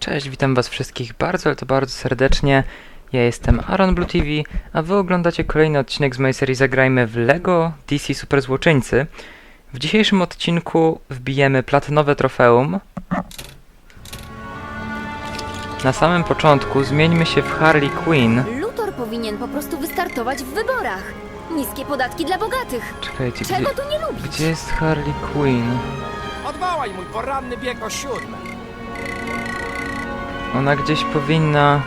Cześć, witam was wszystkich bardzo, ale to bardzo serdecznie. Ja jestem Aaron Blue TV, a wy oglądacie kolejny odcinek z mojej serii Zagrajmy w LEGO DC Super Złoczyńcy. W dzisiejszym odcinku wbijemy platynowe trofeum. Na samym początku zmieńmy się w Harley Quinn. Luthor powinien po prostu wystartować w wyborach. Niskie podatki dla bogatych. Czekajcie, gdzie, Czego tu nie lubić? gdzie jest Harley Quinn? Odwołaj mój poranny bieg o siódmej. Ona gdzieś powinna...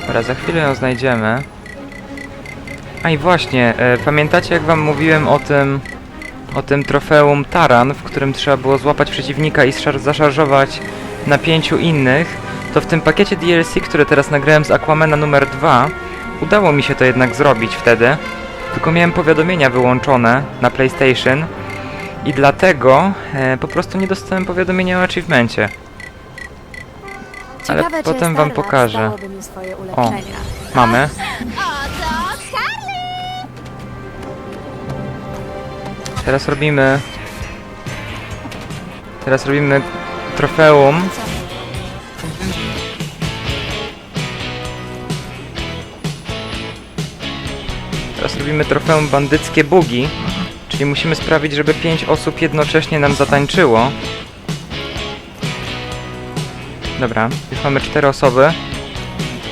Dobra, za chwilę ją znajdziemy. A i właśnie, e, pamiętacie jak wam mówiłem o tym... O tym trofeum Taran, w którym trzeba było złapać przeciwnika i szar- zaszarżować na pięciu innych, to w tym pakiecie DLC, który teraz nagrałem z Aquamana numer 2, udało mi się to jednak zrobić wtedy. Tylko miałem powiadomienia wyłączone na PlayStation i dlatego e, po prostu nie dostałem powiadomienia o achievemencie. Ale Ciekawe, czy potem wam Starlight pokażę. dałoby mi swoje ulepszenia. Mamy. Oto! Teraz robimy... Teraz robimy trofeum. Teraz robimy trofeum bandyckie bugi. Czyli musimy sprawić, żeby pięć osób jednocześnie nam zatańczyło. Dobra, już mamy cztery osoby.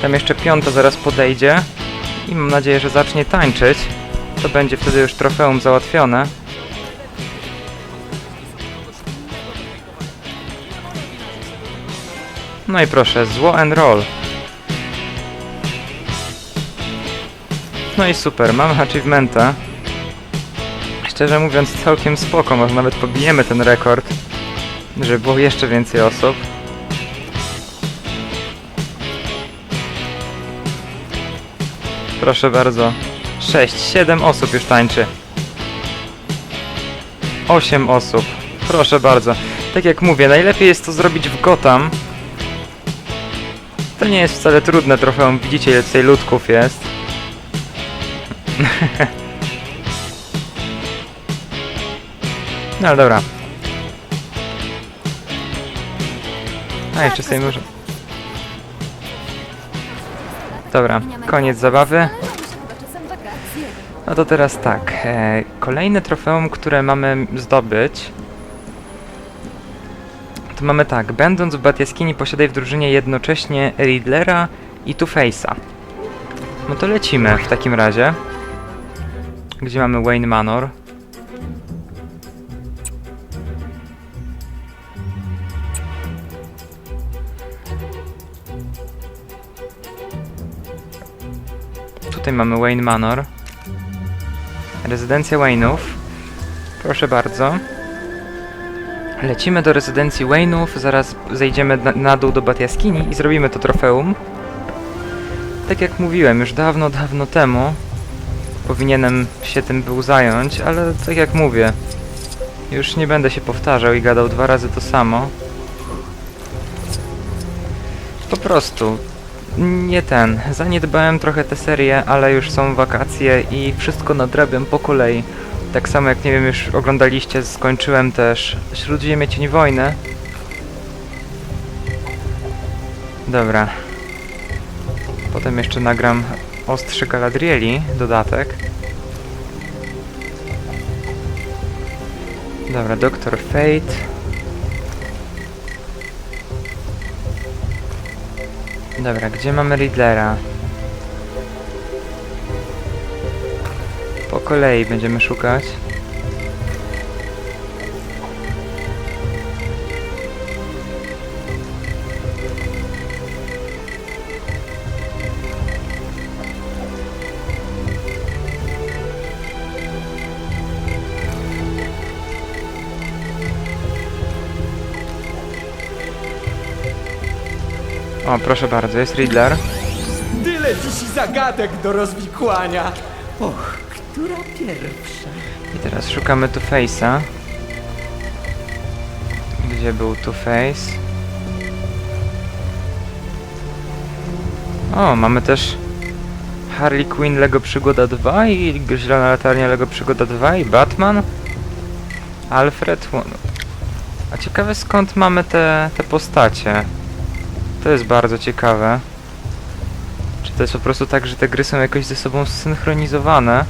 Tam jeszcze piąta zaraz podejdzie. I mam nadzieję, że zacznie tańczyć. To będzie wtedy już trofeum załatwione. No i proszę, zło and roll. No i super, mamy achievementa. Szczerze mówiąc całkiem spoko, może nawet pobijemy ten rekord, żeby było jeszcze więcej osób. Proszę bardzo. 6, 7 osób już tańczy. 8 osób. Proszę bardzo. Tak jak mówię, najlepiej jest to zrobić w Gotham. To nie jest wcale trudne trofeum. Widzicie ile tutaj ludków jest. no ale dobra. A jeszcze sobie może... Dobra, koniec zabawy. No to teraz tak. E, kolejne trofeum, które mamy zdobyć. To mamy tak. Będąc w Batjaskini posiadaj w drużynie jednocześnie Riddlera i Two-Face'a. No to lecimy w takim razie. Gdzie mamy Wayne Manor? Tutaj mamy Wayne Manor. Rezydencja Wayne'ów. Proszę bardzo. Lecimy do rezydencji Wayne'ów, zaraz zejdziemy na, na dół do Batjaskini i zrobimy to trofeum. Tak jak mówiłem, już dawno, dawno temu powinienem się tym był zająć, ale tak jak mówię, już nie będę się powtarzał i gadał dwa razy to samo. Po prostu nie ten. Zaniedbałem trochę tę serię, ale już są wakacje i wszystko nadrabiam po kolei. Tak samo jak nie wiem, już oglądaliście, skończyłem też Śródziemie Cień Wojny. Dobra. Potem jeszcze nagram Ostrze Galadrieli, dodatek. Dobra, Doktor Fate. Dobra, gdzie mamy Riddlera? Po kolei będziemy szukać. O, proszę bardzo, jest Riddler. Tyle dziś zagadek do rozwikłania. Och, która pierwsza? I teraz szukamy Two-Face'a. Gdzie był Two-Face? O, mamy też Harley Quinn Lego Przygoda 2 i Zielona Latarnia Lego Przygoda 2 i Batman. Alfred... A ciekawe skąd mamy te, te postacie. To jest bardzo ciekawe. Czy to jest po prostu tak, że te gry są jakoś ze sobą zsynchronizowane?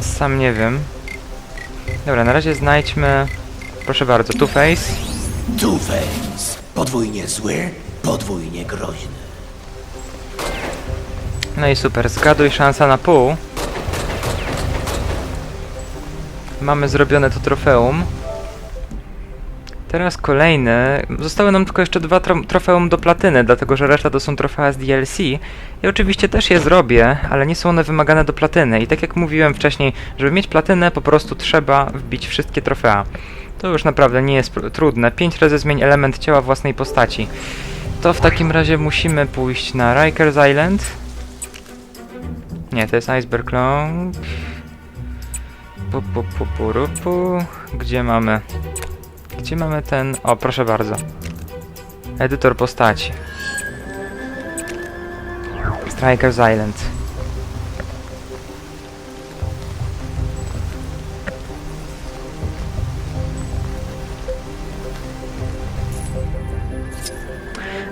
Sam nie wiem. Dobra, na razie znajdźmy... Proszę bardzo, Two-Face. Two-Face. Podwójnie zły, podwójnie groźny. No i super, zgaduj szansa na pół. Mamy zrobione to trofeum. Teraz kolejny. Zostały nam tylko jeszcze dwa tro trofeum do platyny, dlatego że reszta to są trofea z DLC. I oczywiście też je zrobię, ale nie są one wymagane do platyny. I tak jak mówiłem wcześniej, żeby mieć platynę, po prostu trzeba wbić wszystkie trofea. To już naprawdę nie jest trudne. Pięć razy zmień element ciała własnej postaci. To w takim razie musimy pójść na Rikers Island. Nie, to jest Iceberg Long. Pu, pu, pu, pu, ru, pu. Gdzie mamy? Gdzie mamy ten... O, proszę bardzo. Edytor postaci. Strikers Island.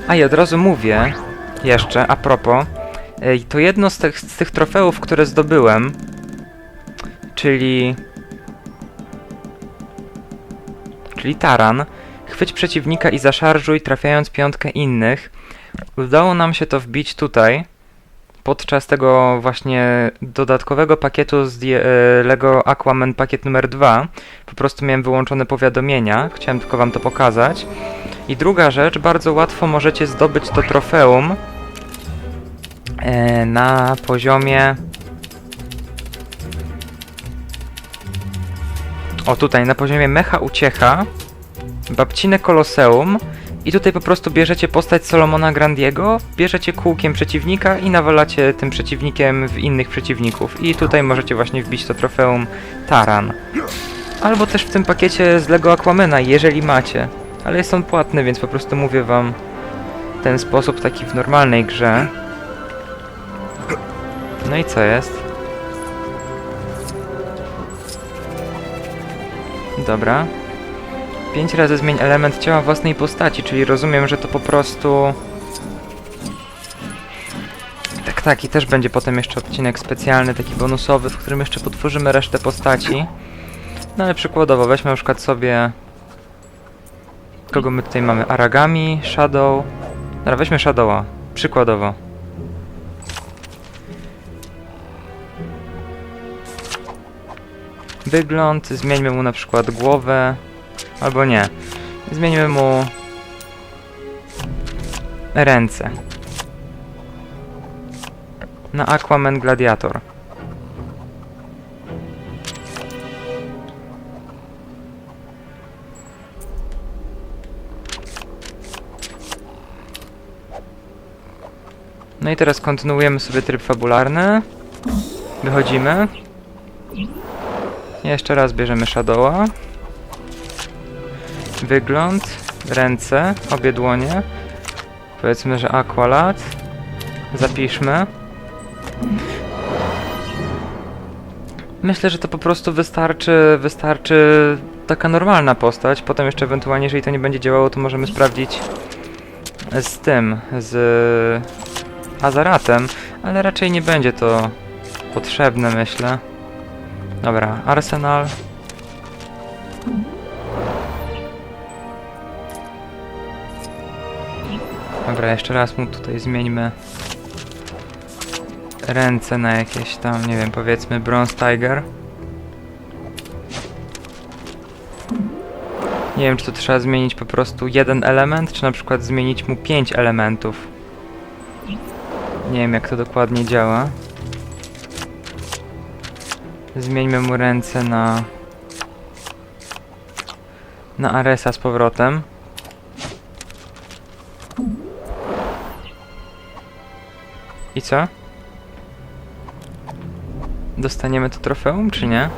A i od razu mówię, jeszcze a propos, Ej, to jedno z tych, z tych trofeów, które zdobyłem, czyli... Czyli taran, chwyć przeciwnika i zaszarżuj, trafiając piątkę innych. Udało nam się to wbić tutaj, podczas tego właśnie dodatkowego pakietu z e, LEGO Aquaman pakiet numer 2. Po prostu miałem wyłączone powiadomienia, chciałem tylko wam to pokazać. I druga rzecz, bardzo łatwo możecie zdobyć to trofeum, e, na poziomie. O tutaj, na poziomie Mecha Uciecha, Babcine Koloseum i tutaj po prostu bierzecie postać Solomona Grandiego, bierzecie kółkiem przeciwnika i nawalacie tym przeciwnikiem w innych przeciwników. I tutaj możecie właśnie wbić to trofeum Taran. Albo też w tym pakiecie z Lego Aquamena, jeżeli macie. Ale jest on płatny, więc po prostu mówię wam ten sposób taki w normalnej grze. No i co jest? Dobra. Pięć razy zmień element ciała własnej postaci, czyli rozumiem, że to po prostu... Tak, tak, i też będzie potem jeszcze odcinek specjalny, taki bonusowy, w którym jeszcze potworzymy resztę postaci. No ale przykładowo, weźmy na przykład sobie... Kogo my tutaj mamy? Aragami, Shadow... Dobra, weźmy Shadowa, przykładowo. Wygląd, zmieńmy mu na przykład głowę, albo nie. Zmieńmy mu ręce. Na Aquaman Gladiator. No i teraz kontynuujemy sobie tryb fabularny. Wychodzimy. Jeszcze raz bierzemy Shadowa. Wygląd, ręce, obie dłonie. Powiedzmy, że Aqualat. Zapiszmy. Myślę, że to po prostu wystarczy, wystarczy taka normalna postać. Potem jeszcze ewentualnie, jeżeli to nie będzie działało, to możemy sprawdzić z tym, z Azaratem, ale raczej nie będzie to potrzebne, myślę. Dobra, Arsenal. Dobra, jeszcze raz mu tutaj zmieńmy ręce na jakieś tam, nie wiem, powiedzmy Bronze Tiger. Nie wiem, czy to trzeba zmienić po prostu jeden element, czy na przykład zmienić mu pięć elementów. Nie wiem, jak to dokładnie działa. Zmieńmy mu ręce na... Na Aresa z powrotem. I co? Dostaniemy to trofeum, czy nie?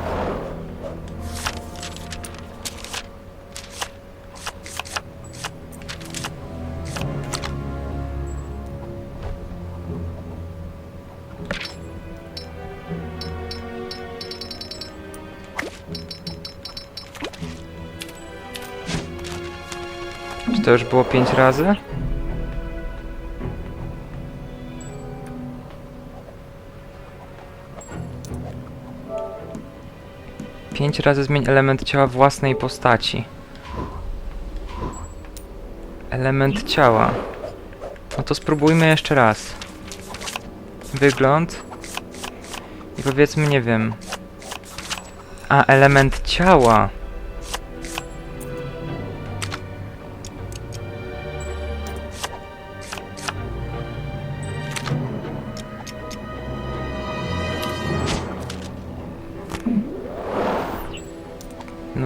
Czy to już było 5 razy? Pięć razy zmień element ciała własnej postaci. Element ciała. No to spróbujmy jeszcze raz. Wygląd. I powiedzmy, nie wiem. A, element ciała.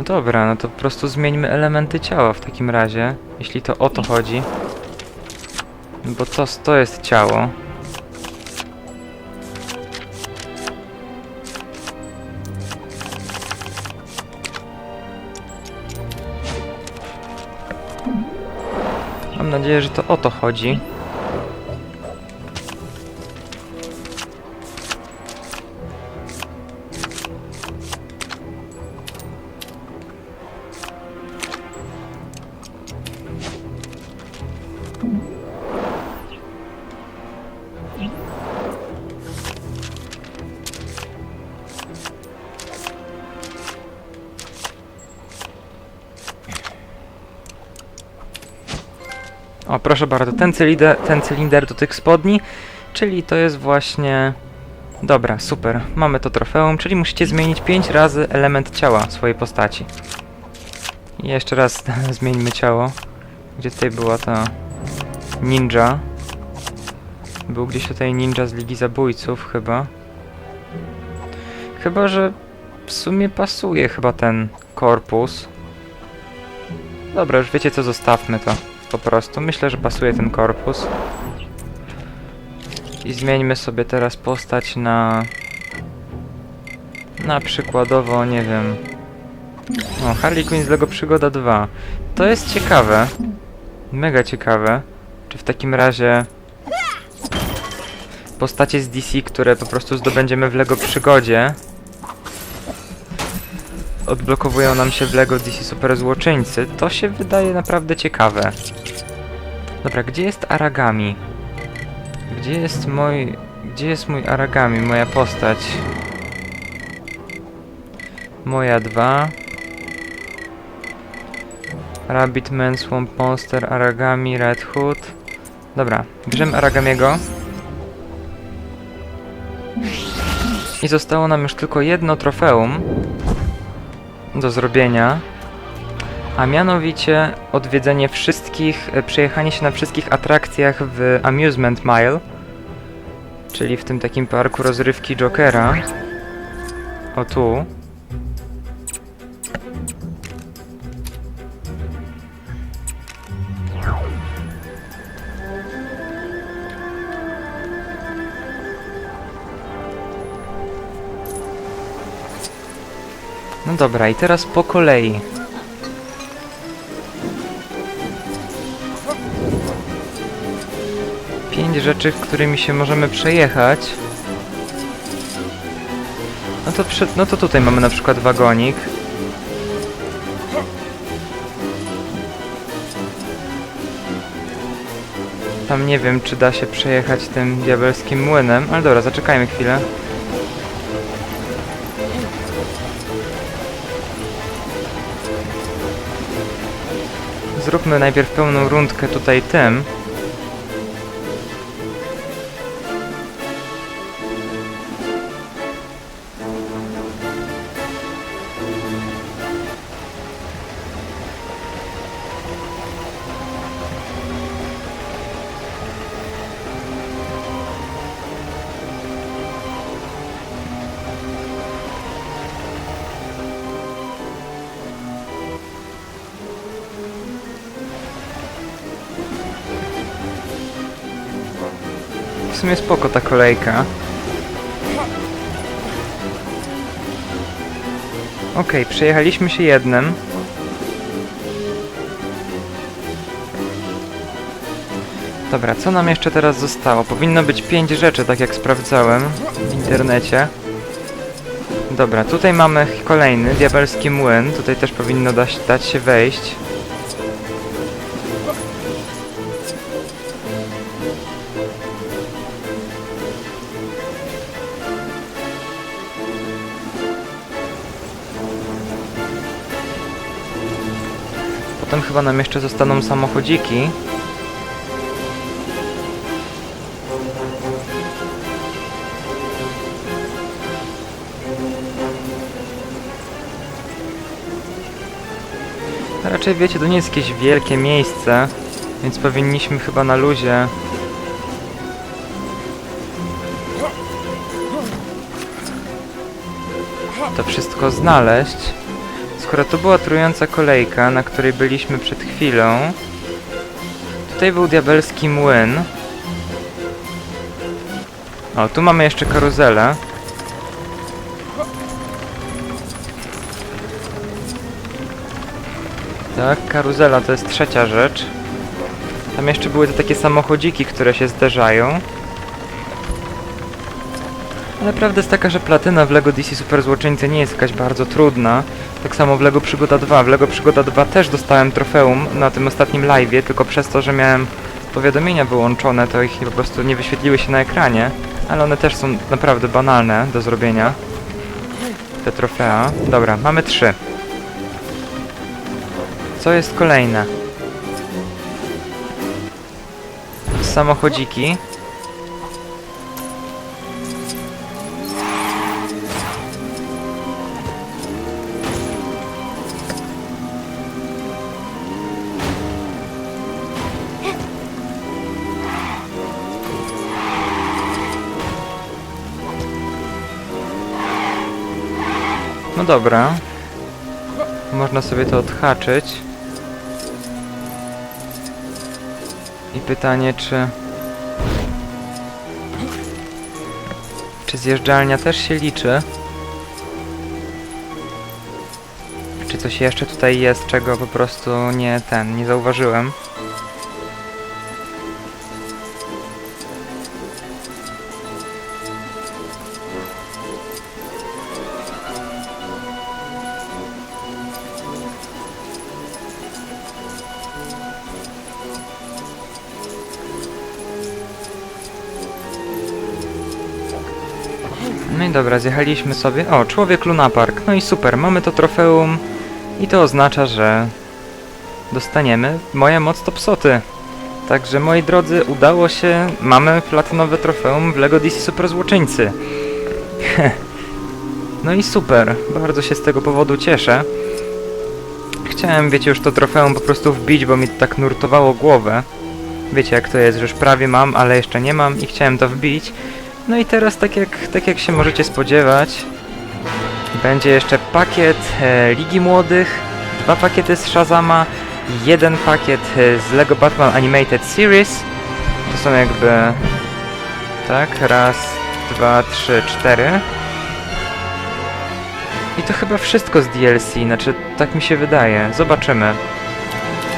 No dobra, no to po prostu zmieńmy elementy ciała w takim razie, jeśli to o to chodzi. Bo to, to jest ciało. Mam nadzieję, że to o to chodzi. O, proszę bardzo, ten cylinder, ten cylinder do tych spodni, czyli to jest właśnie... Dobra, super, mamy to trofeum, czyli musicie zmienić 5 razy element ciała swojej postaci. I jeszcze raz zmieńmy ciało. Gdzie tutaj była ta ninja? Był gdzieś tutaj ninja z Ligi Zabójców chyba. Chyba, że w sumie pasuje chyba ten korpus. Dobra, już wiecie co, zostawmy to po prostu. Myślę, że pasuje ten korpus. I zmieńmy sobie teraz postać na... Na przykładowo, nie wiem... O, Harley Quinn z Lego Przygoda 2. To jest ciekawe. Mega ciekawe. Czy w takim razie... Postacie z DC, które po prostu zdobędziemy w Lego Przygodzie... Odblokowują nam się w Lego DC Super Złoczyńcy. To się wydaje naprawdę ciekawe. Dobra, gdzie jest Aragami? Gdzie jest mój... Gdzie jest mój Aragami, moja postać? Moja 2. Rabbitman, Swamp Monster, Aragami, Red Hood. Dobra, bierzemy Aragamiego. I zostało nam już tylko jedno trofeum do zrobienia. A mianowicie odwiedzenie wszystkich, e, przejechanie się na wszystkich atrakcjach w Amusement Mile, czyli w tym takim parku rozrywki Jokera. O tu. No dobra, i teraz po kolei. Pięć rzeczy, którymi się możemy przejechać. No to, przy, no to tutaj mamy na przykład wagonik. Tam nie wiem, czy da się przejechać tym diabelskim młynem, ale dobra, zaczekajmy chwilę. Zróbmy najpierw pełną rundkę tutaj tym. Sumie spoko ta kolejka. Okej, przejechaliśmy się jednym. Dobra, co nam jeszcze teraz zostało? Powinno być pięć rzeczy, tak jak sprawdzałem w internecie. Dobra, tutaj mamy kolejny, diabelski młyn. Tutaj też powinno dać się wejść. Potem chyba nam jeszcze zostaną samochodziki. Raczej wiecie, to nie jest jakieś wielkie miejsce, więc powinniśmy chyba na luzie. To wszystko znaleźć. Skoro to była trująca kolejka, na której byliśmy przed chwilą, tutaj był diabelski młyn. O, tu mamy jeszcze karuzelę. Tak, karuzela to jest trzecia rzecz. Tam jeszcze były te takie samochodziki, które się zderzają. Ale prawda jest taka, że platyna w LEGO DC Super Złoczyńcy nie jest jakaś bardzo trudna. Tak samo w LEGO Przygoda 2. W LEGO Przygoda 2 też dostałem trofeum na tym ostatnim live'ie, tylko przez to, że miałem powiadomienia wyłączone, to ich po prostu nie wyświetliły się na ekranie. Ale one też są naprawdę banalne do zrobienia. Te trofea. Dobra, mamy trzy. Co jest kolejne? Samochodziki. No dobra. Można sobie to odhaczyć. I pytanie, czy... Czy zjeżdżalnia też się liczy? Czy coś jeszcze tutaj jest, czego po prostu nie ten, nie zauważyłem? Zjechaliśmy sobie. O, człowiek Luna Park. No i super, mamy to trofeum. I to oznacza, że dostaniemy moje moc to psoty. Także moi drodzy, udało się. Mamy platynowe trofeum w LEGO DC Super Złoczyńcy. no i super, bardzo się z tego powodu cieszę. Chciałem, wiecie, już to trofeum po prostu wbić, bo mi to tak nurtowało głowę. Wiecie jak to jest, że już prawie mam, ale jeszcze nie mam i chciałem to wbić. No i teraz, tak jak, tak jak się możecie spodziewać, będzie jeszcze pakiet e, Ligi Młodych, dwa pakiety z Shazama, jeden pakiet e, z Lego Batman Animated Series. To są jakby... Tak, raz, dwa, trzy, cztery. I to chyba wszystko z DLC, znaczy tak mi się wydaje. Zobaczymy.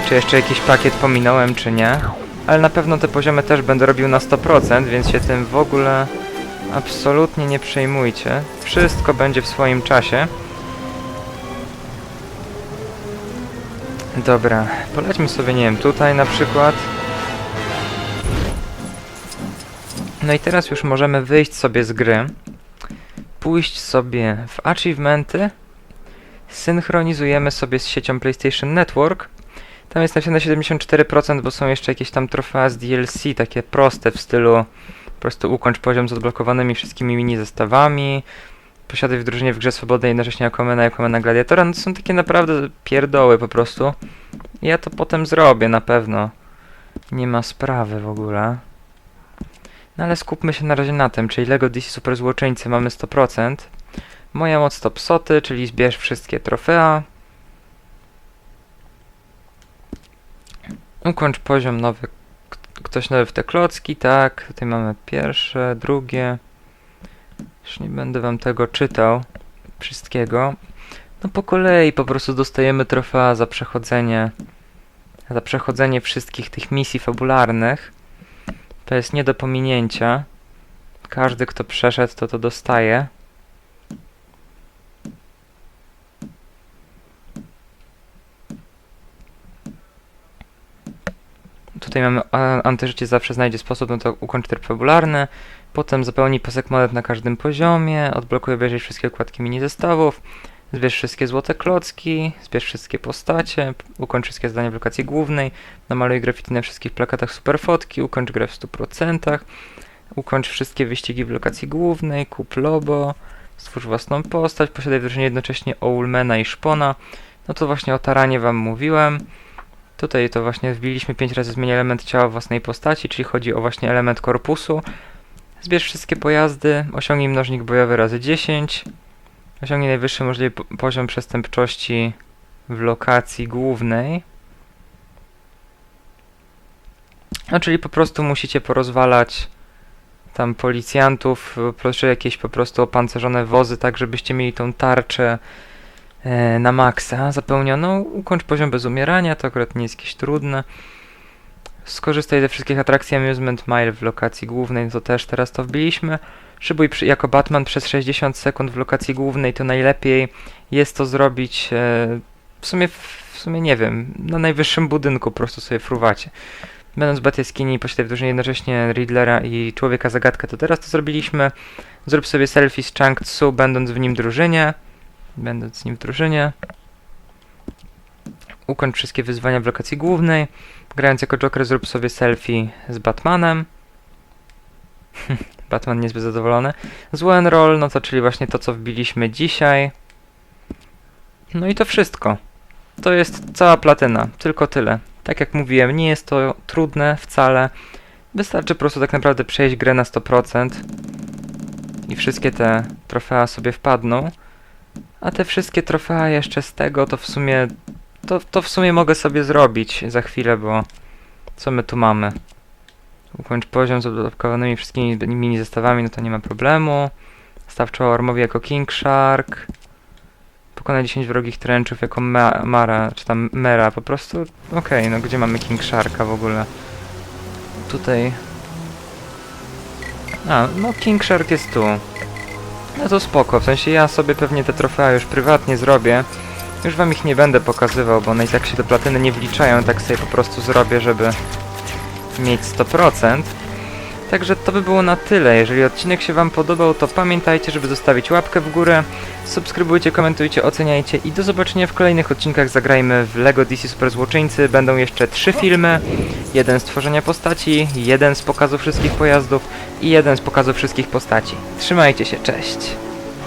Czy jeszcze jakiś pakiet pominąłem, czy nie. Ale na pewno te poziomy też będę robił na 100%, więc się tym w ogóle absolutnie nie przejmujcie. Wszystko będzie w swoim czasie. Dobra, polećmy sobie, nie wiem, tutaj na przykład. No i teraz już możemy wyjść sobie z gry. Pójść sobie w achievementy. Synchronizujemy sobie z siecią PlayStation Network. Tam jest napisane 74%, bo są jeszcze jakieś tam trofea z DLC, takie proste w stylu po prostu ukończ poziom z odblokowanymi wszystkimi mini zestawami, posiadaj w drużynie w grze swobodnej jednocześnie Aquamana i Aquamana Gladiatora, no to są takie naprawdę pierdoły po prostu. Ja to potem zrobię na pewno. Nie ma sprawy w ogóle. No ale skupmy się na razie na tym, czyli LEGO DC Super Złoczyńcy mamy 100%. Moja moc to psoty, czyli zbierz wszystkie trofea. Ukończ poziom nowy. Ktoś nowy w te klocki, tak. Tutaj mamy pierwsze, drugie. Już nie będę wam tego czytał. Wszystkiego. No po kolei po prostu dostajemy trofea za przechodzenie. Za przechodzenie wszystkich tych misji fabularnych. To jest nie do pominięcia. Każdy, kto przeszedł, to to dostaje. Tutaj mamy antyżycie zawsze znajdzie sposób, no to ukończy tryb fabularny. Potem zapełni pasek monet na każdym poziomie, odblokuje obejrzyj wszystkie okładki mini zestawów, zbierz wszystkie złote klocki, zbierz wszystkie postacie, ukończ wszystkie zadania w lokacji głównej, namaluj graffiti na wszystkich plakatach superfotki, ukończ grę w 100%, ukończ wszystkie wyścigi w lokacji głównej, kup lobo, stwórz własną postać, posiadaj w drużynie jednocześnie Oulmana i Szpona. No to właśnie o taranie wam mówiłem. Tutaj to właśnie wbiliśmy 5 razy zmienia element ciała własnej postaci, czyli chodzi o właśnie element korpusu. Zbierz wszystkie pojazdy, osiągnij mnożnik bojowy razy 10. Osiągnij najwyższy możliwy po- poziom przestępczości w lokacji głównej. No, czyli po prostu musicie porozwalać tam policjantów, proszę jakieś po prostu opancerzone wozy, tak żebyście mieli tą tarczę na maksa zapełnioną. Ukończ poziom bez umierania, to akurat nie jest jakieś trudne. Skorzystaj ze wszystkich atrakcji Amusement Mile w lokacji głównej, to też teraz to wbiliśmy. Szybuj przy, jako Batman przez 60 sekund w lokacji głównej, to najlepiej jest to zrobić e, w sumie, w sumie nie wiem, na najwyższym budynku po prostu sobie fruwacie. Będąc w Batjaskini i posiadaj w drużynie jednocześnie Riddlera i Człowieka Zagadkę, to teraz to zrobiliśmy. Zrób sobie selfie z Chang Tsu, będąc w nim drużynie. Będąc z nim w drużynie. Ukończ wszystkie wyzwania w lokacji głównej. Grając jako Joker zrób sobie selfie z Batmanem. Batman niezbyt zadowolony. Zły roll, no to czyli właśnie to, co wbiliśmy dzisiaj. No i to wszystko. To jest cała platyna, tylko tyle. Tak jak mówiłem, nie jest to trudne wcale. Wystarczy po prostu tak naprawdę przejść grę na 100% i wszystkie te trofea sobie wpadną. A te wszystkie trofea jeszcze z tego to w sumie to, to w sumie mogę sobie zrobić za chwilę, bo co my tu mamy? Ukończ poziom z odblokowanymi wszystkimi mini zestawami, no to nie ma problemu. Staw czoło armowi jako King Shark. Pokonaj 10 wrogich tręczów jako Ma Mara, czy tam Mera, po prostu... Okej, no gdzie mamy King Sharka w ogóle? Tutaj... A, no King Shark jest tu. No to spoko, w sensie ja sobie pewnie te trofea już prywatnie zrobię. Już wam ich nie będę pokazywał, bo one i tak się do platyny nie wliczają, tak sobie po prostu zrobię, żeby mieć 100%. Także to by było na tyle. Jeżeli odcinek się wam podobał, to pamiętajcie, żeby zostawić łapkę w górę, subskrybujcie, komentujcie, oceniajcie i do zobaczenia w kolejnych odcinkach Zagrajmy w LEGO DC Super Złoczyńcy. Będą jeszcze trzy filmy. Jeden z tworzenia postaci, jeden z pokazu wszystkich pojazdów i jeden z pokazu wszystkich postaci. Trzymajcie się, cześć!